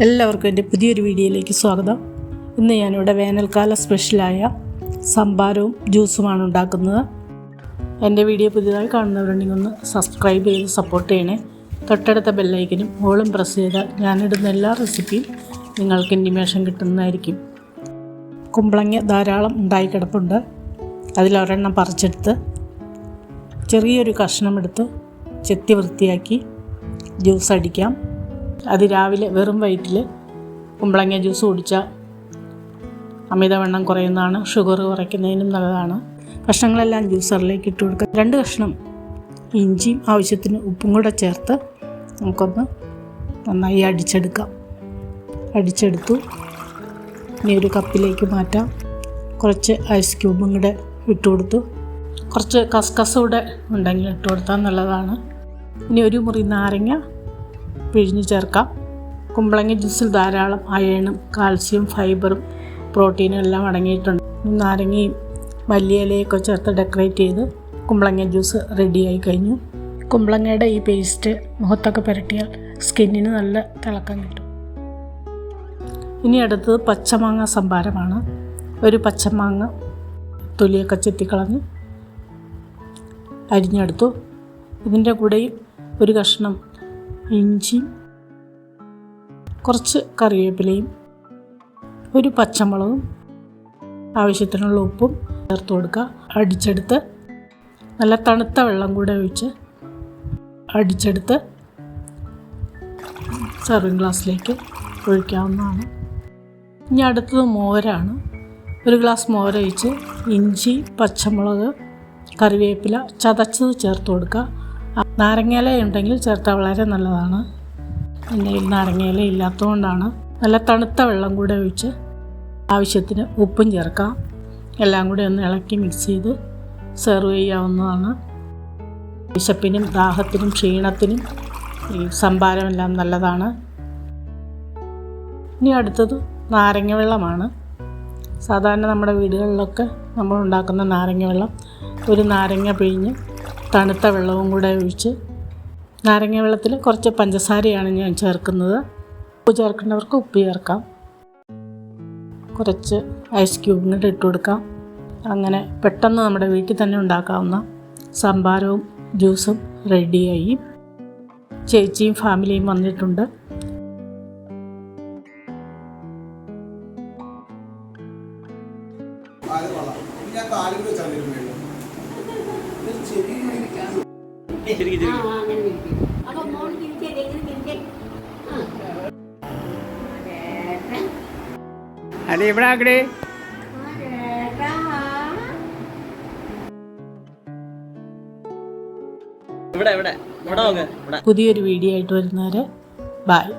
എല്ലാവർക്കും എന്റെ പുതിയൊരു വീഡിയോയിലേക്ക് സ്വാഗതം. ഇന്ന് ഞാനിവിടെ വേനൽക്കാല സ്പെഷ്യലായ സംഭാരവും ജ്യൂസുമാണ് ഉണ്ടാക്കുന്നത്. എന്റെ വീഡിയോ പുതിയതായി കാണുന്നവരുണ്ടെങ്കിൽ ഒന്ന് സബ്സ്ക്രൈബ് ചെയ്ത് സപ്പോർട്ട് ചെയ്യണേ. തൊട്ടടുത്ത ബെല്ലൈക്കനും ഓളും പ്രസ് ചെയ്താൽ ഞാനിടുന്ന എല്ലാ റെസിപ്പിയും നിങ്ങൾക്ക് ഇന്റിമേഷൻ കിട്ടുന്നതായിരിക്കും. കുമ്പളങ്ങ ധാരാളം ഉണ്ടായി കിടപ്പുണ്ട്. അതിലൊരെണ്ണം പറിച്ചെടുത്ത് ചെറിയൊരു കഷ്ണമെടുത്ത് ചെത്തി വൃത്തിയാക്കി ജ്യൂസ് അടിക്കാം. അത് രാവിലെ വെറും വയറ്റിൽ കുമ്പളങ്ങ ജ്യൂസ് കുടിച്ചാൽ അമിതവണ്ണം കുറയുന്നതാണ്. ഷുഗർ കുറയ്ക്കുന്നതിനും നല്ലതാണ്. കഷ്ണങ്ങളെല്ലാം ജ്യൂസറിലേക്ക് ഇട്ട് കൊടുക്കുക രണ്ട് കഷ്ണം ഇഞ്ചിയും ആവശ്യത്തിന് ഉപ്പും കൂടെ ചേർത്ത് നമുക്കൊന്ന് നന്നായി അടിച്ചെടുക്കാം. അടിച്ചെടുത്തു. ഇനി ഒരു കപ്പിലേക്ക് മാറ്റാം. കുറച്ച് ഐസ് ക്യൂബും കൂടെ ഇട്ട് കൊടുത്തു. കുറച്ച് കസ്കസ് കൂടെ ഉണ്ടെങ്കിൽ ഇട്ട് കൊടുത്താൽ നല്ലതാണ്. ഇനി ഒരു മുറി നാരങ്ങ പിഴിഞ്ഞ് ചേർക്കാം. കുമ്പളങ്ങ ജ്യൂസിൽ ധാരാളം അയണും കാൽസ്യം ഫൈബറും പ്രോട്ടീനും എല്ലാം അടങ്ങിയിട്ടുണ്ട്. നാരങ്ങയും നാരങ്ങയും മല്ലിയിലയൊക്കെ ചേർത്ത് ഡെക്കറേറ്റ് ചെയ്ത് കുമ്പളങ്ങ ജ്യൂസ് റെഡിയായി കഴിഞ്ഞു. കുമ്പളങ്ങയുടെ ഈ പേസ്റ്റ് മുഖത്തൊക്കെ പുരട്ടിയാൽ സ്കിന്നിന് നല്ല തിളക്കം കിട്ടും. ഇനി അടുത്തത് പച്ചമാങ്ങ സംഭാരമാണ്. ഒരു പച്ചമാങ്ങ തൊലിയൊക്കെ ചെത്തിക്കളഞ്ഞ് അരിഞ്ഞെടുത്തു. ഇതിന്റെ കൂടെയും ഒരു കഷ്ണം ഇഞ്ചിയും കുറച്ച് കറിവേപ്പിലയും ഒരു പച്ചമുളകും ആവശ്യത്തിനുള്ള ഉപ്പും ചേർത്ത് കൊടുക്കുക. അടിച്ചെടുത്ത് നല്ല തണുത്ത വെള്ളം കൂടെ ഒഴിച്ച് അടിച്ചെടുത്ത് സെർവിങ് ഗ്ലാസ്സിലേക്ക് ഒഴിക്കാവുന്നതാണ്. ഇനി അടുത്തത് മോരാണ്. ഒരു ഗ്ലാസ് മോരൊഴിച്ച് ഇഞ്ചി പച്ചമുളക് കറിവേപ്പില ചതച്ചത് ചേർത്ത് കൊടുക്കുക. നാരങ്ങയില ഉണ്ടെങ്കിൽ ചേർത്താൽ വളരെ നല്ലതാണ്. എന്റെ കയ്യിൽ നാരങ്ങയില ഇല്ലാത്തതുകൊണ്ടാണ് നല്ല തണുത്ത വെള്ളം കൂടെ ഒഴിച്ച് ആവശ്യത്തിന് ഉപ്പും ചേർക്കാം. എല്ലാം കൂടി ഒന്ന് ഇളക്കി മിക്സ് ചെയ്ത് സെർവ് ചെയ്യാവുന്നതാണ്. വിശപ്പിനും ദാഹത്തിനും ക്ഷീണത്തിനും ഈ സംഭാരമെല്ലാം നല്ലതാണ്. ഇനി അടുത്തത് നാരങ്ങ വെള്ളമാണ് സാധാരണ നമ്മുടെ വീടുകളിലൊക്കെ നമ്മൾ ഉണ്ടാക്കുന്ന നാരങ്ങ വെള്ളം ഒരു നാരങ്ങ പിഴിഞ്ഞ് തണുത്ത വെള്ളവും കൂടെ ഒഴിച്ച് നാരങ്ങ വെള്ളത്തിൽ കുറച്ച് പഞ്ചസാരയാണ് ഞാൻ ചേർക്കുന്നത്. ഉപ്പ് ചേർക്കേണ്ടവർക്ക് ഉപ്പ് ചേർക്കാം. കുറച്ച് ഐസ് ക്യൂബും കൂടെ ഇട്ട് കൊടുക്കാം. അങ്ങനെ പെട്ടെന്ന് നമ്മുടെ വീട്ടിൽ തന്നെ ഉണ്ടാക്കാവുന്ന സംഭാരവും ജ്യൂസും റെഡിയായി ചേച്ചിയും ഫാമിലിയും വന്നിട്ടുണ്ട്. ഞാൻ കാലിൽ വെച്ചാൽ അതെ ഇവിടെ ആക്കടേ പുതിയൊരു വീഡിയോ ആയിട്ട് വരുന്നവരെ ബായ്